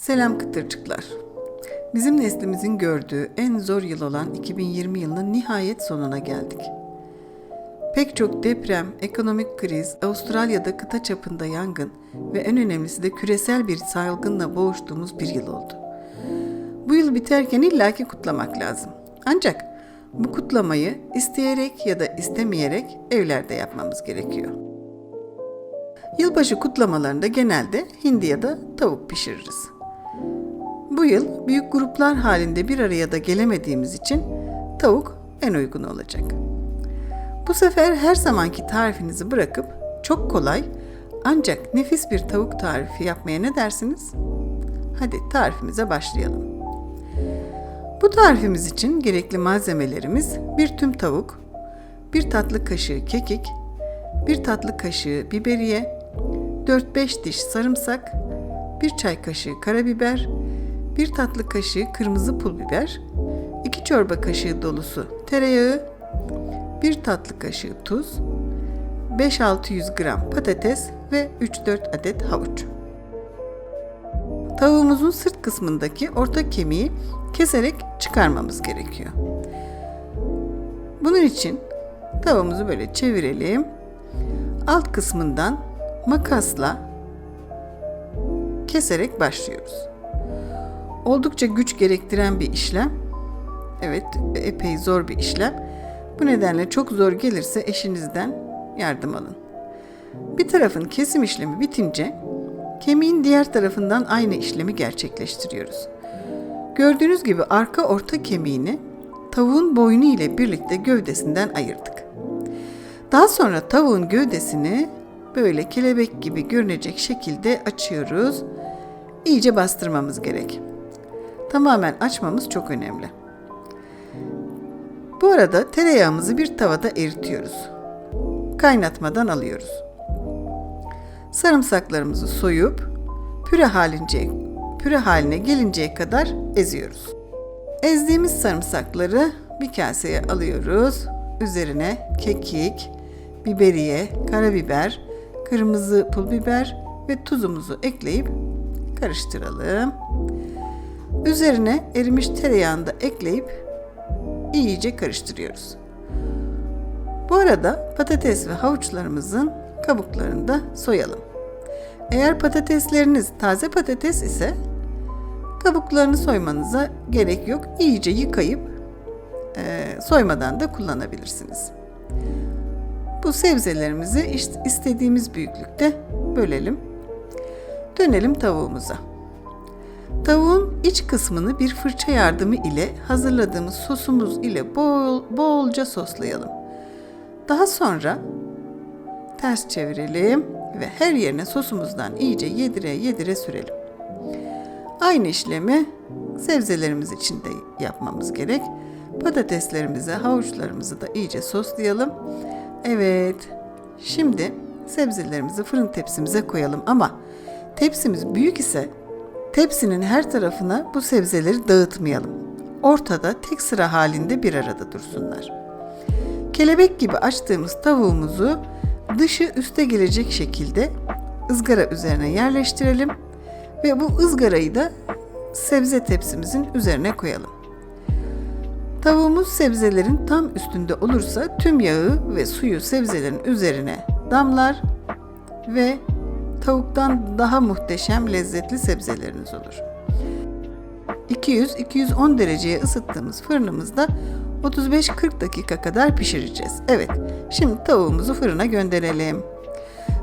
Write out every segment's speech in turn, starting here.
Selam kıtırcıklar. Bizim neslimizin gördüğü en zor yıl olan 2020 yılının nihayet sonuna geldik. Pek çok deprem, ekonomik kriz, Avustralya'da kıta çapında yangın ve en önemlisi de küresel bir salgınla boğuştuğumuz bir yıl oldu. Bu yıl biterken illaki kutlamak lazım. Ancak bu kutlamayı isteyerek ya da istemeyerek evlerde yapmamız gerekiyor. Yılbaşı kutlamalarında genelde hindi ya da tavuk pişiririz. Bu yıl büyük gruplar halinde bir araya da gelemediğimiz için tavuk en uygun olacak. Bu sefer her zamanki tarifinizi bırakıp çok kolay ancak nefis bir tavuk tarifi yapmaya ne dersiniz? Hadi tarifimize başlayalım. Bu tarifimiz için gerekli malzemelerimiz bir tüm tavuk, bir tatlı kaşığı kekik, bir tatlı kaşığı biberiye, 4-5 diş sarımsak, bir çay kaşığı karabiber, bir tatlı kaşığı kırmızı pul biber, 2 çorba kaşığı dolusu tereyağı, bir tatlı kaşığı tuz, 5-600 gram patates ve 3-4 adet havuç. Tavuğumuzun sırt kısmındaki orta kemiği keserek çıkarmamız gerekiyor. Bunun için tavuğumuzu böyle çevirelim. Alt kısmından makasla keserek başlıyoruz. Oldukça güç gerektiren bir işlem. Evet, epey zor bir işlem. Bu nedenle çok zor gelirse eşinizden yardım alın. Bir tarafın kesim işlemi bitince kemiğin diğer tarafından aynı işlemi gerçekleştiriyoruz. Gördüğünüz gibi arka orta kemiğini tavuğun boynu ile birlikte gövdesinden ayırdık. Daha sonra tavuğun gövdesini böyle kelebek gibi görünecek şekilde açıyoruz. İyice bastırmamız gerek. Tamamen açmamız çok önemli. Bu arada tereyağımızı bir tavada eritiyoruz. Kaynatmadan alıyoruz. Sarımsaklarımızı soyup püre halince püre haline gelinceye kadar eziyoruz. Ezdiğimiz sarımsakları bir kaseye alıyoruz. Üzerine kekik, biberiye, karabiber, kırmızı pul biber ve tuzumuzu ekleyip karıştıralım. Üzerine erimiş tereyağını da ekleyip iyice karıştırıyoruz. Bu arada patates ve havuçlarımızın kabuklarını da soyalım. Eğer patatesleriniz taze patates ise kabuklarını soymanıza gerek yok. İyice yıkayıp e, soymadan da kullanabilirsiniz. Bu sebzelerimizi istediğimiz büyüklükte bölelim. Dönelim tavuğumuza. Tavuğun iç kısmını bir fırça yardımı ile hazırladığımız sosumuz ile bol, bolca soslayalım. Daha sonra ters çevirelim ve her yerine sosumuzdan iyice yedire yedire sürelim. Aynı işlemi sebzelerimiz için de yapmamız gerek. Patateslerimizi, havuçlarımızı da iyice soslayalım. Evet, şimdi sebzelerimizi fırın tepsimize koyalım ama tepsimiz büyük ise tepsinin her tarafına bu sebzeleri dağıtmayalım. Ortada tek sıra halinde bir arada dursunlar. Kelebek gibi açtığımız tavuğumuzu dışı üste gelecek şekilde ızgara üzerine yerleştirelim ve bu ızgarayı da sebze tepsimizin üzerine koyalım. Tavuğumuz sebzelerin tam üstünde olursa tüm yağı ve suyu sebzelerin üzerine damlar ve tavuktan daha muhteşem lezzetli sebzeleriniz olur. 200-210 dereceye ısıttığımız fırınımızda 35-40 dakika kadar pişireceğiz. Evet, şimdi tavuğumuzu fırına gönderelim.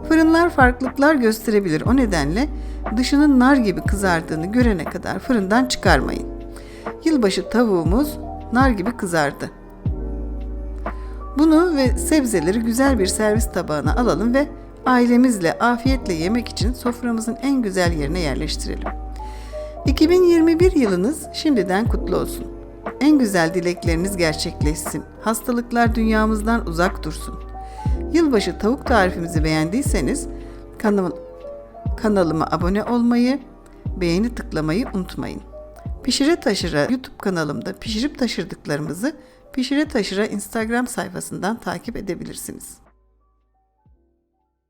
Fırınlar farklılıklar gösterebilir. O nedenle dışının nar gibi kızardığını görene kadar fırından çıkarmayın. Yılbaşı tavuğumuz nar gibi kızardı. Bunu ve sebzeleri güzel bir servis tabağına alalım ve ailemizle afiyetle yemek için soframızın en güzel yerine yerleştirelim. 2021 yılınız şimdiden kutlu olsun. En güzel dilekleriniz gerçekleşsin. Hastalıklar dünyamızdan uzak dursun. Yılbaşı tavuk tarifimizi beğendiyseniz kanal, kanalıma abone olmayı, beğeni tıklamayı unutmayın. Pişire Taşıra YouTube kanalımda pişirip taşırdıklarımızı Pişire Taşıra Instagram sayfasından takip edebilirsiniz.